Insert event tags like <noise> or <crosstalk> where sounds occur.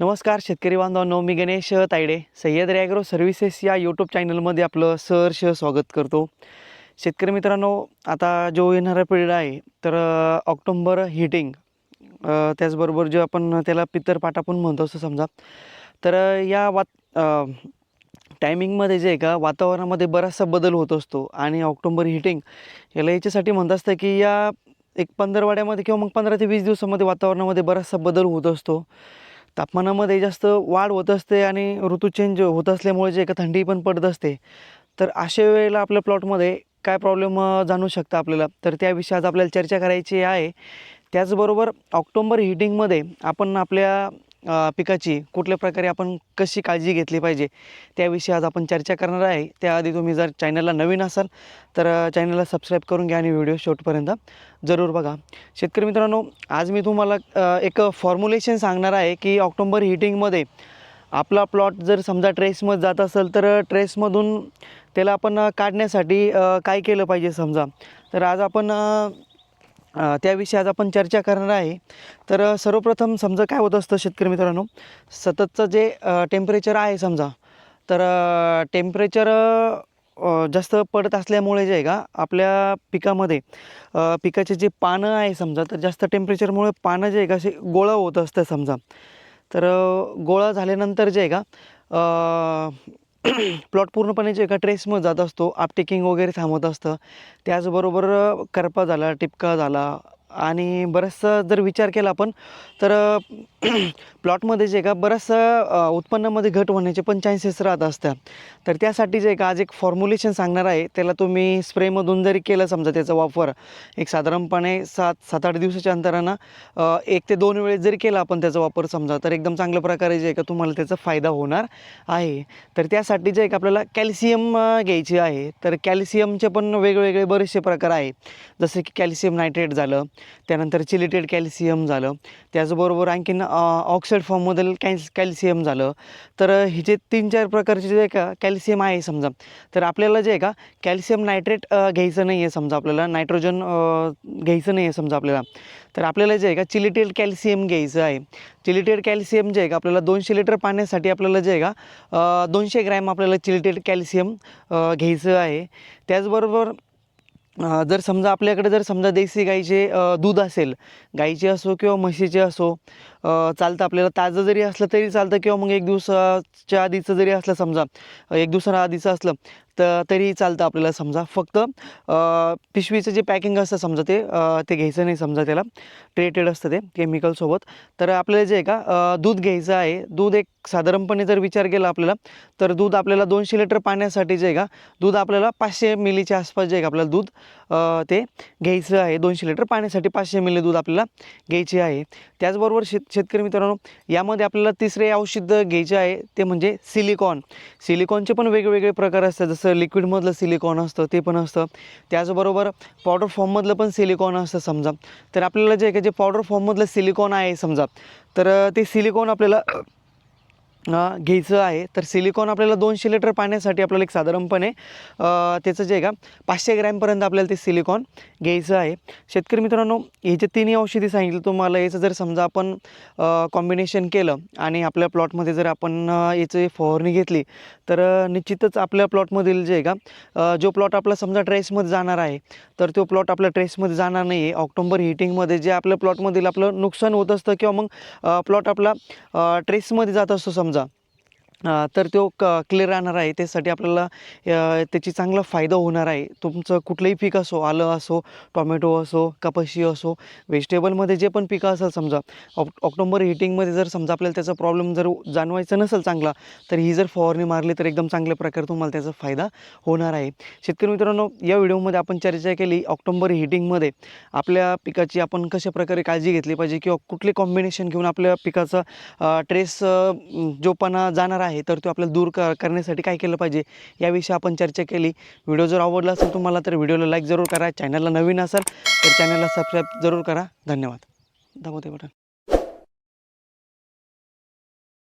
नमस्कार शेतकरी बांधवांनो मी गणेश तायडे सह्याद्री ॲग्रो सर्व्हिसेस या यूट्यूब चॅनलमध्ये आपलं सहर्ष स्वागत करतो. शेतकरी मित्रांनो आता जो येणारा पिरियड आहे तर ऑक्टोंबर हिटिंग त्याचबरोबर जे आपण त्याला पितरपाटा पण म्हणतो असं समजा. तर या वात टायमिंगमध्ये जे आहे का वातावरणामध्ये बराचसा बदल होत असतो. आणि ऑक्टोंबर हिटिंग याला याच्यासाठी म्हणत असतं की या एक पंधरवाड्यामध्ये किंवा मग पंधरा ते वीस दिवसामध्ये वातावरणामध्ये बराचसा बदल होत असतो. तापमानामध्ये जास्त वाढ होत असते आणि ऋतू चेंज होत असल्यामुळे जे का थंडी पण पडत असते. तर अशा वेळेला आपल्या प्लॉटमध्ये काय प्रॉब्लेम जाणू शकता आपल्याला? तर त्याविषयी आज आपल्याला चर्चा करायची आहे. त्याचबरोबर ऑक्टोंबर हिटिंगमध्ये आपण आपल्या पिकाची कुठल्या प्रकारे आपण कशी काळजी घेतली पाहिजे त्याविषयी आज आपण चर्चा करणार आहे. त्याआधी तुम्ही जर चॅनलला नवीन असाल तर चॅनलला सबस्क्राईब करून घ्या आणि व्हिडिओ शेवटपर्यंत जरूर बघा. शेतकरी मित्रांनो आज मी तुम्हाला एक फॉर्म्युलेशन सांगणार आहे की ऑक्टोंबर हिटिंगमध्ये आपला प्लॉट जर समजा ट्रेसमध्ये जात असेल तर ट्रेसमधून त्याला आपण काढण्यासाठी काय केलं पाहिजे समजा? तर आज आपण त्याविषयी आज आपण चर्चा करणार आहे. तर सर्वप्रथम समजा काय होत असतं शेतकरी मित्रांनो? सततचं जे टेम्परेचर आहे समजा तर टेम्परेचर जास्त पडत असल्यामुळे जे आहे का आपल्या पिकामध्ये पिकाचे जे पानं आहे समजा तर जास्त टेम्परेचरमुळे पानं जे आहे का असे गोळा होत असतं समजा. तर गोळा झाल्यानंतर जे आहे का <clears throat> प्लॉट पूर्णपणे जे एका ट्रेसमध्ये जात असतो आपटेकिंग वगैरे थांबत असतं. त्याचबरोबर करपा झाला टिपका झाला आणि बरंचसं जर विचार केला आपण तर <clears throat> प्लॉटमध्ये जे का बरंचसं उत्पन्नामध्ये घट होण्याचे पण चान्सेस राहत असतात. तर त्यासाठी जे का आज एक फॉर्म्युलेशन सांगणार आहे त्याला तुम्ही स्प्रेमधून जरी केलं समजा त्याचा वापर एक साधारणपणे सात सात आठ दिवसाच्या अंतरानं एक ते दोन वेळेस जरी केला आपण त्याचा वापर समजा तर एकदम चांगल्या प्रकारे जे आहे का तुम्हाला त्याचा फायदा होणार आहे. तर त्यासाठी जे एक का आपल्याला कॅल्शियम घ्यायची आहे तर कॅल्शियमचे पण वेगवेगळे बरेचसे प्रकार आहेत. जसे की कॅल्शियम नायट्रेट झालं त्यानंतर चिलिटेड कॅल्शियम झालं. त्याचबरोबर आणखीन ऑक्साईड फॉर्ममधील कॅल्स कॅल्शियम झालं. तर हे जे तीन चार प्रकारचे जे आहे का कॅल्शियम आहे समजा. तर आपल्याला जे आहे का कॅल्शियम नायट्रेट घ्यायचं नाही आहे समजा आपल्याला. नायट्रोजन घ्यायचं नाही आहे समजा आपल्याला. तर आपल्याला जे आहे का चिलिटेड कॅल्शियम घ्यायचं आहे. चिलिटेड कॅल्शियम जे आहे का आपल्याला दोनशे लिटर पाण्यासाठी आपल्याला जे आहे का दोनशे ग्रॅम आपल्याला चिलिटेड कॅल्शियम घ्यायचं आहे. त्याचबरोबर जर समजा आपल्याकडे जर समजा देसी गाईचे दूध असेल गाईचे असो किंवा म्हशीचे असो चालतं आपल्याला ताजं जरी असलं तरी चालतं किंवा मग एक दिवसाच्या आधीचं जरी असलं समजा एक दिवसा आधीचं असलं तर तरी चालतं आपल्याला समजा. फक्त पिशवीचं जे पॅकिंग असतं समजा ते ते घ्यायचं नाही समजा त्याला. ट्रेटेड असतं ते केमिकलसोबत तर आपल्याला जे आहे का दूध घ्यायचं आहे. दूध एक साधारणपणे जर विचार केला आपल्याला तर दूध आपल्याला दोनशे लिटर पाण्यासाठी जे आहे का दूध आपल्याला पाचशे मिलीच्या आसपास जे आहे का आपल्याला दूध ते घ्यायचं आहे. दोनशे लिटर पाण्यासाठी पाचशे मिली दूध आपल्याला घ्यायचे आहे. त्याचबरोबर शेत शेतकरी मित्रांनो यामध्ये आपल्याला तिसरे औषध घ्यायचे आहे ते म्हणजे सिलिकॉन. सिलिकॉनचे पण वेगवेगळे प्रकार असतात जसं लिक्विडमधलं सिलिकॉन असतं ते पण असतं. त्याचबरोबर पावडर फॉर्ममधलं पण सिलिकॉन असतं समजा. तर आपल्याला जे काय जे पावडर फॉर्ममधलं सिलिकॉन आहे समजा तर ते सिलिकॉन आपल्याला घ्यायचं आहे. तर सिलिकॉन आपल्याला दोनशे लिटर पाण्यासाठी आपल्याला एक साधारणपणे त्याचं जे आहे का पाचशे ग्रॅमपर्यंत आपल्याला ते सिलिकॉन घ्यायचं आहे. शेतकरी मित्रांनो हे जे तिन्ही औषधी सांगितलं तुम्हाला याचं जर समजा आपण कॉम्बिनेशन केलं आणि आपल्या प्लॉटमध्ये जर आपण अ, याची फवारणी घेतली तर निश्चितच आपल्या प्लॉटमधील जे आहे का जो प्लॉट आपला समजा ट्रेसमध्ये जाणार आहे तर तो प्लॉट आपल्या ट्रेसमध्ये जाणार नाही आहे ऑक्टोंबर हिटिंगमध्ये जे आपल्या प्लॉटमधील आपलं नुकसान होत असतं किंवा मग प्लॉट आपला ट्रेसमध्ये जात असतो समजा तर तो क क्लिअर राहणार आहे. त्यासाठी आपल्याला त्याची चांगला फायदा होणार आहे. तुमचं कुठलंही पीक असो आलं असो टॉमॅटो असो कपाशी असो व्हेजिटेबलमध्ये जे पण पिकं असेल समजा ऑक ऑक्टोंबर हिटिंगमध्ये जर समजा आपल्याला त्याचा प्रॉब्लेम जर जाणवायचा नसेल चांगला तर ही जर फवारणी मारली तर एकदम चांगल्या प्रकारे तुम्हाला त्याचा फायदा होणार आहे. शेतकरी मित्रांनो या व्हिडिओमध्ये आपण चर्चा केली ऑक्टोंबर हिटिंगमध्ये आपल्या पिकाची आपण कशा प्रकारे काळजी घेतली पाहिजे किंवा कुठले कॉम्बिनेशन घेऊन आपल्या पिकाचा ट्रेस जोपणा जाणार आहे तर तो आपल्याला दूर क करण्यासाठी काय केलं पाहिजे याविषयी आपण चर्चा केली. व्हिडिओ जर आवडला असेल तुम्हाला तर व्हिडिओला लाईक जरूर करा. चॅनलला नवीन असाल तर चॅनलला सबस्क्राईब जरूर करा. धन्यवाद. दाखवते बटन.